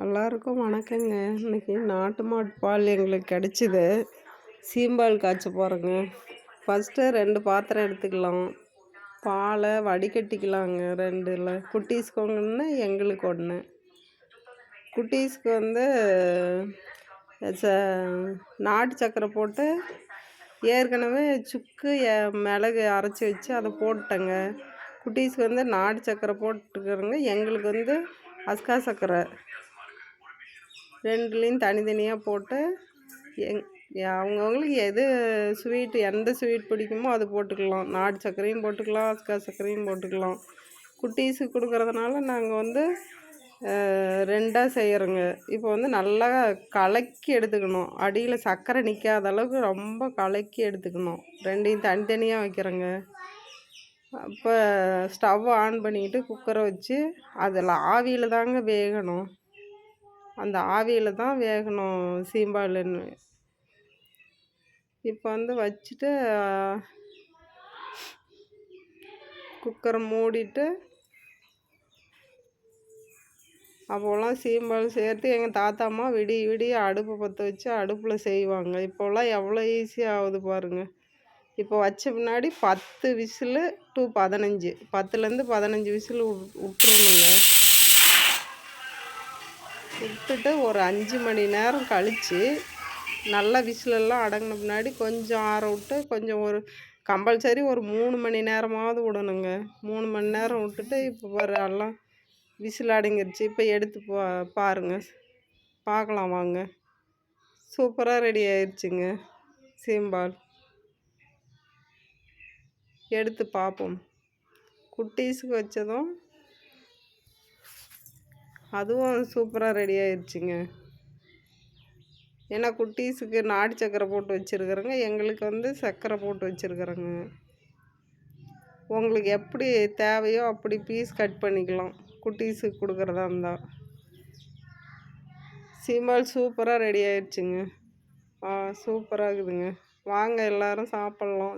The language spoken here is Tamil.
எல்லாருக்கும் வணக்கங்க. இன்னைக்கு நாட்டு மாட்டு பால் எங்களுக்கு கிடச்சிது. சீம்பால் காய்ச்ச போகிறோங்க ஃபஸ்ட்டு ரெண்டு பாத்திரம் எடுத்துக்கலாம். பாலை வடிகட்டிக்கலாங்க. ரெண்டில். குட்டீஸ்க்கு ஒன்று எங்களுக்கு ஒன்று குட்டீஸ்க்கு வந்து ச நாட்டு சக்கரை போட்டு ஏற்கனவே சுக்கு மிளகு அரைச்சி வச்சு அதை போட்டேங்க குட்டீஸ்க்கு வந்து நாட்டு சக்கரை போட்டுக்கிறோங்க. எங்களுக்கு வந்து அஸ்கா சக்கரை. ரெண்டுலேயும் தனித்தனியாக போட்டு எங் அவங்கவுங்களுக்கு எது ஸ்வீட்டு எந்த ஸ்வீட் பிடிக்குமோ அது போட்டுக்கலாம். நாட்டு சர்க்கரையும் போட்டுக்கலாம் அஸ்கா சர்க்கரையும் போட்டுக்கலாம். குட்டீஸுக்கு கொடுக்குறதுனால நாங்கள் வந்து ரெண்டாக செய்கிறோங்க இப்போ வந்து நல்லா கலக்கி எடுத்துக்கணும். அடியில் சர்க்கரை நிற்காத அளவுக்கு ரொம்ப கலக்கி எடுத்துக்கணும். ரெண்டையும் தனித்தனியாக வைக்கிறோங்க. அப்போ ஸ்டவ் ஆன் பண்ணிக்கிட்டு குக்கரை வச்சு அதில் ஆவியில் தாங்க வேகணும். அந்த ஆவியில் தான் வேகணும் சீம்பாலுன்னு. இப்போ வந்து வச்சுட்டு குக்கரை மூடிட்டு அப்போல்லாம் சீம்பால் சேர்த்து எங்கள் தாத்தா அம்மா விடிய விடிய அடுப்பு பற்ற வச்சு அடுப்பில் செய்வாங்க. இப்போல்லாம் எவ்வளோ ஈஸியாக ஆகுது பாருங்கள் இப்போ வச்ச பின்னாடி பத்து விசிலு டு பதினஞ்சு. பத்துலேருந்து பதினஞ்சு விசில் விட்டுருணுங்க விட்டுட்டு ஒரு அஞ்சு மணி நேரம் கழித்து நல்லா விசிலெல்லாம் அடங்கின பின்னாடி கொஞ்சம் ஆற விட்டு கொஞ்சம் ஒரு கம்பல்சரி ஒரு மூணு மணி நேரமாவது விடணுங்க. மூணு மணி நேரம் விட்டுட்டு இப்போ பாரு எல்லாம் விசில் அடங்கிருச்சு. இப்போ எடுத்து பா பாருங்கள் பார்க்கலாம் வாங்க. சூப்பராக ரெடி ஆயிடுச்சுங்க சீம்பால். எடுத்து பார்ப்போம். குட்டீஸுக்கு வச்சதும் அதுவும் சூப்பராக ரெடி ஆயிடுச்சுங்க ஏன்னா குட்டீஸுக்கு நாட்டு சக்கரை போட்டு வச்சுருக்குறேங்க. எங்களுக்கு வந்து சர்க்கரை போட்டு வச்சுருக்குறேங்க. உங்களுக்கு எப்படி தேவையோ அப்படி பீஸ் கட் பண்ணிக்கலாம். குட்டீஸுக்கு கொடுக்குறதா இருந்தால் சீம்பால் சூப்பராக ரெடி ஆயிடுச்சுங்க ஆ சூப்பராக இருக்குதுங்க. வாங்க எல்லோரும் சாப்பிட்லாம்.